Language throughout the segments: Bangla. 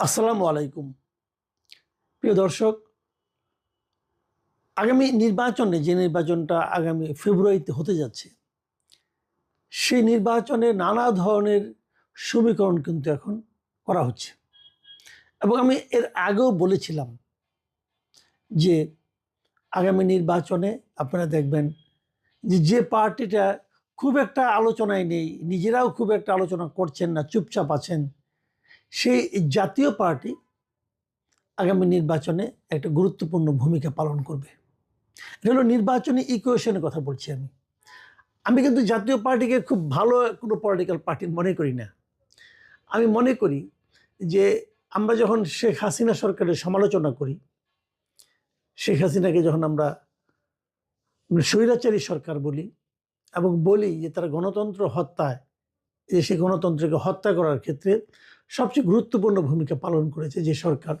আসসালামু আলাইকুম। প্রিয় দর্শক, আগামী নির্বাচনে যে নির্বাচনটা আগামী ফেব্রুয়ারিতে হতে যাচ্ছে, সেই নির্বাচনে নানা ধরনের সমীকরণ কিন্তু এখন করা হচ্ছে। এবং আমি এর আগেও বলেছিলাম যে আগামী নির্বাচনে আপনারা দেখবেন যে যে পার্টিটা খুব একটা আলোচনায় নেই, নিজেরাও খুব একটা আলোচনা করছেন না, চুপচাপ আছেন সেই জাতীয় পার্টি আগামী নির্বাচনে একটা গুরুত্বপূর্ণ ভূমিকা পালন করবে। এটা হলো নির্বাচনী ইকুয়েশনের কথা বলছি আমি। আমি কিন্তু জাতীয় পার্টিকে খুব ভালো কোনো পলিটিক্যাল পার্টি মনে করি না। আমি মনে করি যে আমরা যখন শেখ হাসিনা সরকারের সমালোচনা করি, শেখ হাসিনাকে যখন আমরা মানে স্বৈরাচারী সরকার বলি এবং বলি যে তারা গণতন্ত্র হত্যায়, যে সেই গণতন্ত্রকে হত্যা করার ক্ষেত্রে সবচেয়ে গুরুত্বপূর্ণ ভূমিকা পালন করেছে যে সরকার।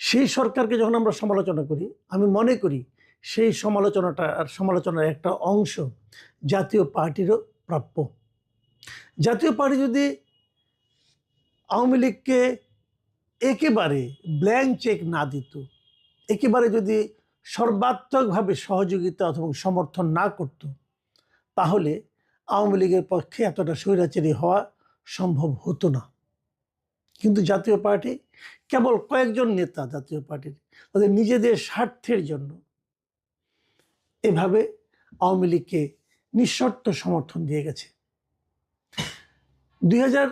সেই সরকারকে যখন আমরা সমালোচনা করি, আমি মনে করি সেই সমালোচনাটা আর সমালোচনার একটা অংশ জাতীয় পার্টিরও প্রাপ্য। জাতীয় পার্টি যদি আওয়ামী লীগকে একেবারে ব্ল্যাঙ্ক চেক না দিত, একেবারে যদি সর্বাত্মকভাবে সহযোগিতা অথবা সমর্থন না করত, তাহলে আওয়ামী লীগের পক্ষে এতটা স্বৈরাচারী হওয়া সম্ভব হতো না। কিন্তু জাতীয় পার্টি কেবল কয়েকজন নেতা জাতীয় পার্টির, তাদের নিজেদের স্বার্থের জন্য। এভাবে আওয়ামী লীগকে নিঃশর্ত সমর্থন দিয়ে গেছে। দুই হাজার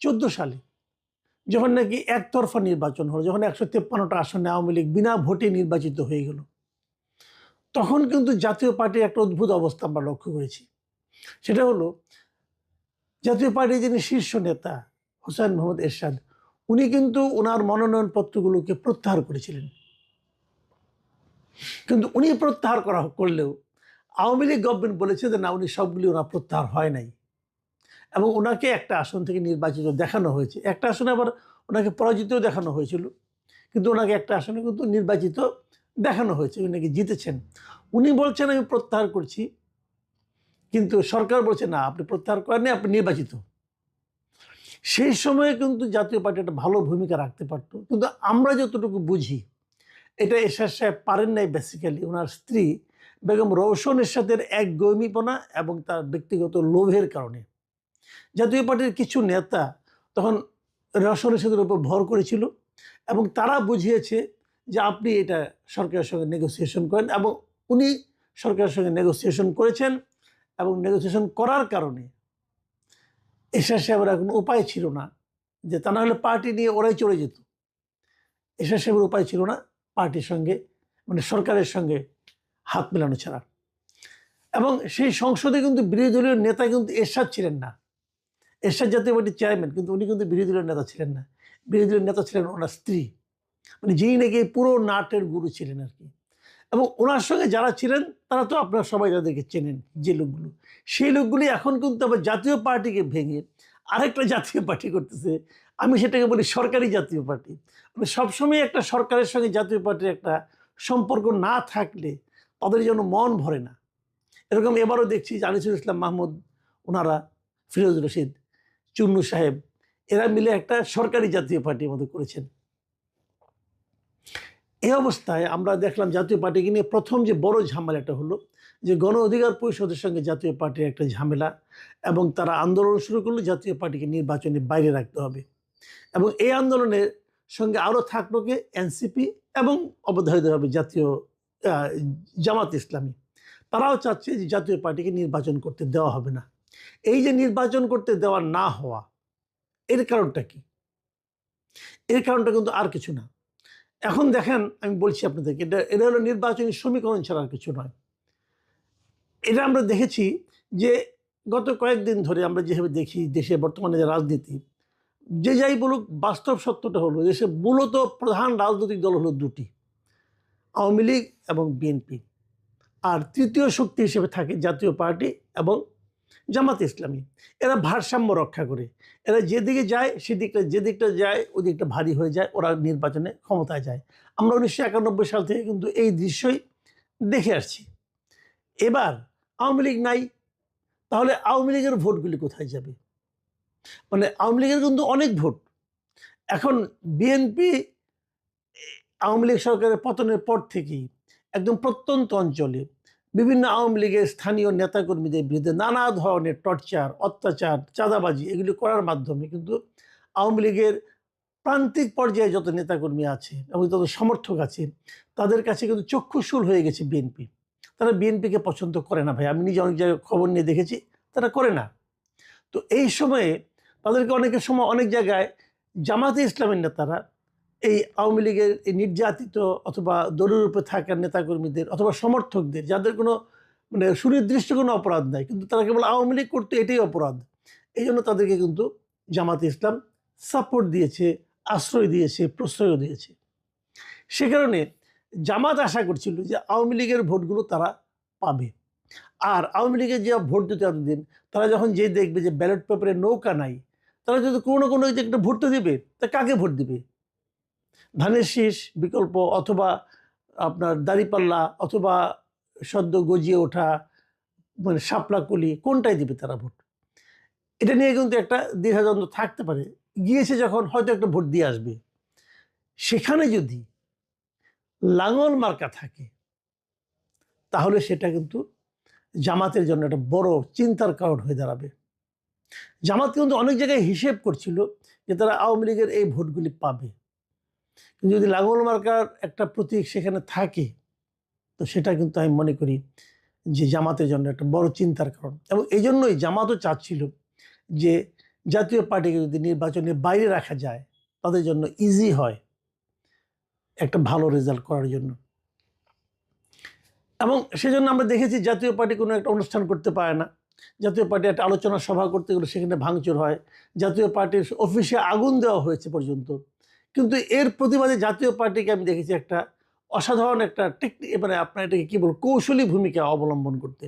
চোদ্দ সালে যখন নাকি একতরফা নির্বাচন হলো, যখন একশো তেপ্পান্নটা আসনে আওয়ামী লীগ বিনা ভোটে নির্বাচিত হয়ে গেল, তখন কিন্তু জাতীয় পার্টির একটা অদ্ভুত অবস্থা আমরা লক্ষ্য করেছি। সেটা হলো, জাতীয় পার্টির যিনি শীর্ষ নেতা হোসেন মোহাম্মদ এরশাদ উনি কিন্তু ওনার মনোনয়ন পত্রগুলোকে প্রত্যাহার করেছিলেন। কিন্তু উনি প্রত্যাহার করা করলেও আওয়ামী লীগ গভর্নমেন্ট বলেছে যে, না, উনি সবগুলি ওনার প্রত্যাহার হয় নাই। এবং ওনাকে একটা আসন থেকে নির্বাচিত দেখানো হয়েছে। একটা আসনে আবার ওনাকে পরাজিতও দেখানো হয়েছিল। কিন্তু ওনাকে একটা আসনে কিন্তু নির্বাচিত দেখানো হয়েছে। উনি নাকি জিতেছেন। উনি বলছেন, আমি প্রত্যাহার করছি। কিন্তু সরকার বলছে, না, আপনি প্রত্যাহার করেননি, আপনি নির্বাচিত। সেই সময়ে কিন্তু জাতীয় পার্টি একটা ভালো ভূমিকা রাখতে পারত। কিন্তু আমরা যতটুকু বুঝি, এটা এরশাদ সাহেব পারেন নাই বেসিক্যালি ওনার স্ত্রী বেগম রৌশন এরশাদের এক গৌমিপনা এবং তার ব্যক্তিগত লোভের কারণে। জাতীয় পার্টির কিছু নেতা তখন রৌশন এরশাদের উপর ভর করেছিল এবং তারা বুঝিয়েছে যে আপনি এটা সরকারের সঙ্গে নেগোসিয়েশন করেন এবং উনি সরকারের সঙ্গে নেগোসিয়েশন করেছেন এবং নেগোসিয়েশন করার কারণে এশা সাহেবের এখন উপায় ছিল না যে তা না হলে পার্টি নিয়ে ওরাই চলে যেত। এশা সাহেবের উপায় ছিল না পার্টির সঙ্গে মানে সরকারের সঙ্গে হাত মেলানো ছাড়া। এবং সেই সংসদে কিন্তু বিরোধী দলীয় নেতা কিন্তু এরশাদ ছিলেন না। এরশাদ জাতীয় পার্টির চেয়ারম্যান, কিন্তু উনি কিন্তু বিরোধী দলীয় নেতা ছিলেন না। বিরোধী দলীয় নেতা ছিলেন ওনার স্ত্রী। মানে যিনি নাকি পুরো নাটের গুরু ছিলেন আর কি। এবং ওনার সঙ্গে যারা ছিলেন, তারা তো আপনারা সবাই তাদেরকে চেনেন, যে লোকগুলো। সেই লোকগুলি এখন কিন্তু আবার জাতীয় পার্টিকে ভেঙে আরেকটা জাতীয় পার্টি করতেছে। আমি সেটাকে বলি সরকারি জাতীয় পার্টি। মানে সবসময় একটা সরকারের সঙ্গে জাতীয় পার্টির একটা সম্পর্ক না থাকলে তাদের যেন মন ভরে না। এরকম এবারও দেখছি যে আনিসুল ইসলাম মাহমুদ, ওনারা, ফিরোজ রশিদ, চুন্নু সাহেব, এরা মিলে একটা সরকারি জাতীয় পার্টির মতো করেছেন। এই অবস্থায় আমরা দেখলাম জাতীয় পার্টিকে নিয়ে প্রথম যে বড় ঝামেলাটা হলো যে গণ অধিকার পরিষদের সঙ্গে জাতীয় পার্টির একটা ঝামেলা এবং তারা আন্দোলন শুরু করল জাতীয় পার্টিকে নির্বাচনে বাইরে রাখতে হবে। এবং এই আন্দোলনের সঙ্গে আরও থাকল কে এনসিপি এবং অবধারিতভাবে জাতীয় জামাত ইসলামী। তারাও চাচ্ছে যে জাতীয় পার্টিকে নির্বাচন করতে দেওয়া হবে না। এই যে নির্বাচন করতে দেওয়া না হওয়া, এর কারণটা কি? এর কারণটা কিন্তু আর কিছু না। এখন দেখেন, আমি বলছি আপনাদেরকে, এটা এটা হলো নির্বাচনী সমীকরণ ছাড়া আর কিছু নয়। এটা আমরা দেখেছি যে গত কয়েকদিন ধরে আমরা যেভাবে দেখি দেশে বর্তমানে যে রাজনীতি, যে যাই বলুক, বাস্তব সত্যটা হলো দেশে মূলত প্রধান রাজনৈতিক দল হলো দুটি, আওয়ামী লীগ এবং বিএনপি। আর তৃতীয় শক্তি হিসেবে থাকে জাতীয় পার্টি এবং জামাত ইসলামী। এরা ভারসাম্য রক্ষা করে। এরা যেদিকে যায়, সেদিকটা, যেদিকটা যায় ওই দিকটা ভারী হয়ে যায়, ওরা নির্বাচনে ক্ষমতায় যায়। আমরা উনিশশো একানব্বই সাল থেকে কিন্তু এই দৃশ্যই দেখে আসছি। এবার আওয়ামী লীগ নাই, তাহলে আওয়ামী লীগের ভোটগুলি কোথায় যাবে? মানে আওয়ামী লীগের কিন্তু অনেক ভোট। এখন বিএনপি আওয়ামী লীগ সরকারের পতনের পর থেকেই একদম প্রত্যন্ত অঞ্চলে বিভিন্ন আওয়ামী লীগের স্থানীয় নেতাকর্মীদের বিরুদ্ধে নানা ধরনের টর্চার, অত্যাচার, চাঁদাবাজি এগুলি করার মাধ্যমে কিন্তু আওয়ামী লীগের প্রান্তিক পর্যায়ে যত নেতাকর্মী আছে এবং যত সমর্থক আছে, তাদের কাছে কিন্তু চক্ষুশূল হয়ে গেছে বিএনপি। তারা বিএনপিকে পছন্দ করে না ভাই। আমি নিজে অনেক জায়গায় খবর নিয়ে দেখেছি, তারা করে না। তো এই সময়ে তাদেরকে অনেকের সময় অনেক জায়গায় জামাতে ইসলামের নেতারা এই আওয়ামী লীগের এই নির্যাতিত অথবা দলীয়রূপে থাকা নেতাকর্মীদের অথবা সমর্থকদের, যাদের কোনো মানে সুনির্দিষ্ট কোনো অপরাধ নাই, কিন্তু তারা কেবল আওয়ামী লীগ করতে এটাই অপরাধ। এই জন্য তাদেরকে কিন্তু জামাতে ইসলাম সাপোর্ট দিয়েছে, আশ্রয় দিয়েছে, প্রশ্রয়ও দিয়েছে। সে কারণে জামাত আশা করছিল যে আওয়ামী লীগের ভোটগুলো তারা পাবে। আর আওয়ামী লীগের যে ভোট দিতে এতদিন, তারা যখন যে দেখবে যে ব্যালট পেপারে নৌকা নাই, তারা যদি কোনো কোনো যে একটা ভোট তো দেবে, তা কাকে ভোট দিবে? ধানের শীষ বিকল্প অথবা আপনার দাড়িপাল্লা অথবা সদ্য গজিয়ে ওঠা মানে শাপলা কলি, কোনটাই দিবে তারা ভোট? এটা নিয়ে কিন্তু একটা দ্বিধাদ্বন্দ্ব থাকতে পারে। গিয়েছে যখন হয়তো একটা ভোট দিয়ে আসবে। সেখানে যদি লাঙল মার্কা থাকে, তাহলে সেটা কিন্তু জামাতের জন্য একটা বড় চিন্তার কারণ হয়ে দাঁড়াবে। জামাত কিন্তু অনেক জায়গায় হিসেব করছিল যে তারা আওয়ামী লীগের এই ভোটগুলি পাবে। কিন্তু যদি লাঙল মার্কার একটা প্রতীক সেখানে থাকে, তো সেটা কিন্তু আমি মনে করি যে জামাতের জন্য একটা বড় চিন্তার কারণ। এবং এই জন্যই জামাতও চাচ্ছিল যে জাতীয় পার্টিকে যদি নির্বাচনে বাইরে রাখা যায়, তাদের জন্য ইজি হয় একটা ভালো রেজাল্ট করার জন্য। এবং সেজন্য আমরা দেখেছি জাতীয় পার্টি কোনো একটা অনুষ্ঠান করতে পারে না। জাতীয় পার্টি একটা আলোচনা সভা করতে গেলে সেখানে ভাঙচুর হয়। জাতীয় পার্টির অফিসে আগুন দেওয়া হয়েছে পর্যন্ত। কিন্তু এর প্রতিবাদে জাতীয় পার্টিকে আমি দেখেছি একটা অসাধারণ একটা টেকনিক মানে আপনার এটাকে কী বল কৌশলী ভূমিকা অবলম্বন করতে।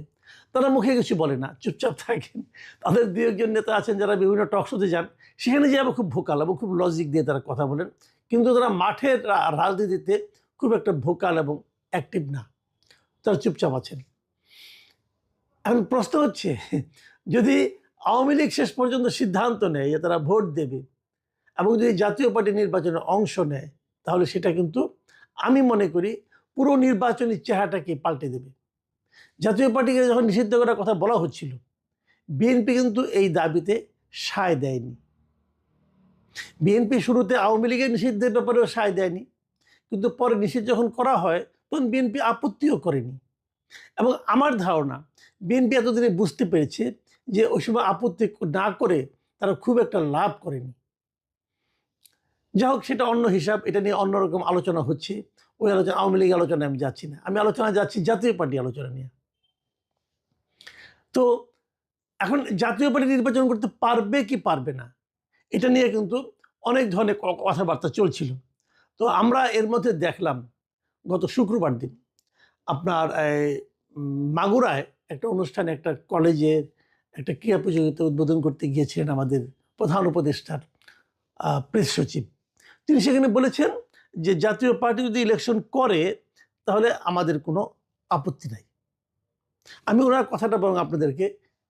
তারা মুখে কিছু বলে না, চুপচাপ থাকেন। তাদের দু একজন নেতা আছেন যারা বিভিন্ন টকশোতে যান, সেখানে যে আবার খুব ভোকাল এবং খুব লজিক দিয়ে তারা কথা বলেন। কিন্তু তারা মাঠের রাজনীতিতে খুব একটা ভোকাল এবং অ্যাক্টিভ না। তারা চুপচাপ আছেন। এখন প্রশ্ন হচ্ছে, যদি আওয়ামী লীগ শেষ পর্যন্ত সিদ্ধান্ত নেয় যে তারা ভোট দেবে এবং যদি জাতীয় পার্টি নির্বাচনে অংশ নেয়, তাহলে সেটা কিন্তু আমি মনে করি পুরো নির্বাচনী চেহারাটাকে পাল্টে দেবে। জাতীয় পার্টিকে যখন নিষিদ্ধ করার কথা বলা হচ্ছিল, বিএনপি কিন্তু এই দাবিতে সায় দেয়নি। বিএনপি শুরুতে আওয়ামী লীগের নিষিদ্ধের ব্যাপারেও সায় দেয়নি, কিন্তু পরে নিষিদ্ধ যখন করা হয়, তখন বিএনপি আপত্তিও করেনি। এবং আমার ধারণা, বিএনপি এতদিনে বুঝতে পেরেছে যে ওই সময় আপত্তি না করে তারা খুব একটা লাভ করেনি। যাই হোক, সেটা অন্য হিসাব, এটা নিয়ে অন্যরকম আলোচনা হচ্ছে। ওই আলোচনা, আওয়ামী লীগ আলোচনায় আমি যাচ্ছি না। আমি আলোচনা যাচ্ছি জাতীয় পার্টি আলোচনা নিয়ে। তো এখন জাতীয় পার্টি নির্বাচন করতে পারবে কি পারবে না, এটা নিয়ে কিন্তু অনেক ধরনের কথাবার্তা চলছিল। তো আমরা এর মধ্যে দেখলাম, গত শুক্রবার দিন আপনার মাগুরায় একটা অনুষ্ঠানে একটা কলেজের একটা ক্রীড়া প্রতিযোগিতা উদ্বোধন করতে গিয়েছিলেন আমাদের প্রধান উপদেষ্টার প্রেস সচিব। তিনি সেখানে বলেছেন যে জাতীয় পার্টি যদি ইলেকশন করে, তাহলে আমাদের কোনো আপত্তি নাই। আমি ওনার কথাটা বরং আপনাদেরকে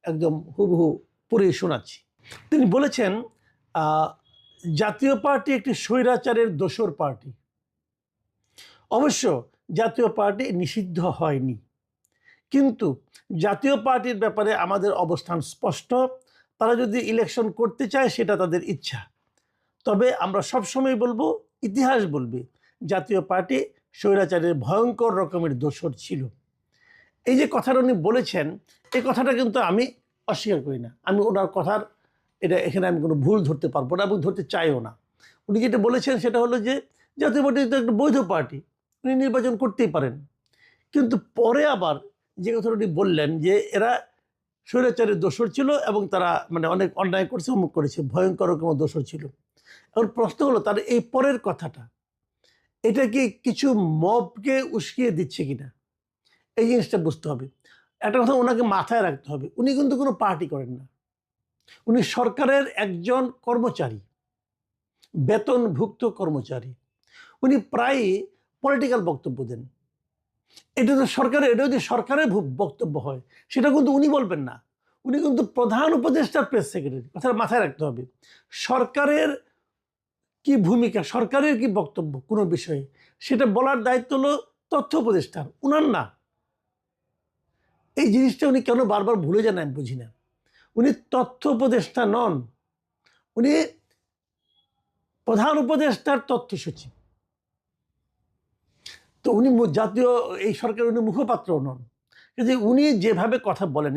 একদম হুবহু পড়ে শোনাচ্ছি। তিনি বলেছেন জাতীয় পার্টি একটি স্বৈরাচারের দোসর পার্টি। অবশ্য জাতীয় পার্টি নিষিদ্ধ হয়নি। কিন্তু জাতীয় পার্টির ব্যাপারে আমাদের অবস্থান স্পষ্ট। তারা যদি ইলেকশন করতে চায়, সেটা তাদের ইচ্ছা। তবে আমরা সবসময় বলব, ইতিহাস বলবে। জাতীয় পার্টি স্বৈরাচারের ভয়ঙ্কর রকমের দোষর ছিল। এই যে কথাটা উনি বলেছেন, এই কথাটা কিন্তু আমি অস্বীকার করি না। আমি ওনার কথার, এটা এখানে আমি কোনো ভুল ধরতে পারব না এবং ধরতে চাইও না। উনি যেটা বলেছেন সেটা হলো যে, জাতীয় পার্টি তো একটা বৈধ পার্টি, উনি নির্বাচন করতেই পারেন। কিন্তু পরে আবার যে কথাটা উনি বললেন যে, এরা স্বৈরাচারের দোষর ছিল এবং তারা মানে অনেক অন্যায় করছে, অমুক করেছে, ভয়ঙ্কর রকম দোষর ছিল। এখন প্রশ্ন হলো, তার এই পরের কথাটা, এটা কি কিছু মবকে উস্কিয়ে দিচ্ছে কিনা? এই জিনিসটা বুঝতে হবে। একটা কথা ওনাকে মাথায় রাখতে হবে, উনি কিন্তু কোনো পার্টি করেন না। উনি সরকারের একজন কর্মচারী, বেতনভুক্ত কর্মচারী। উনি প্রায়ই পলিটিক্যাল বক্তব্য দেন। এটা তো সরকারের এটা যদি সরকারের বক্তব্য হয়, সেটা কিন্তু উনি বলবেন না। উনি কিন্তু প্রধান উপদেষ্টা প্রেস সেক্রেটারি কথাটা মাথায় রাখতে হবে। সরকারের কি ভূমিকা, সরকারের কি বক্তব্য কোনো বিষয়ে? সেটা বলার দায়িত্ব হলো তথ্য উপদেষ্টার উনার না। এই জিনিসটা উনি কেন বারবার ভুলে যান আমি বুঝি না। উনি তথ্য উপদেষ্টা নন, উনি প্রধান উপদেষ্টার তথ্য সচিব। তো উনি জাতীয়, এই সরকারের উনি মুখপাত্র নন। কাজে উনি যেভাবে কথা বলেন যে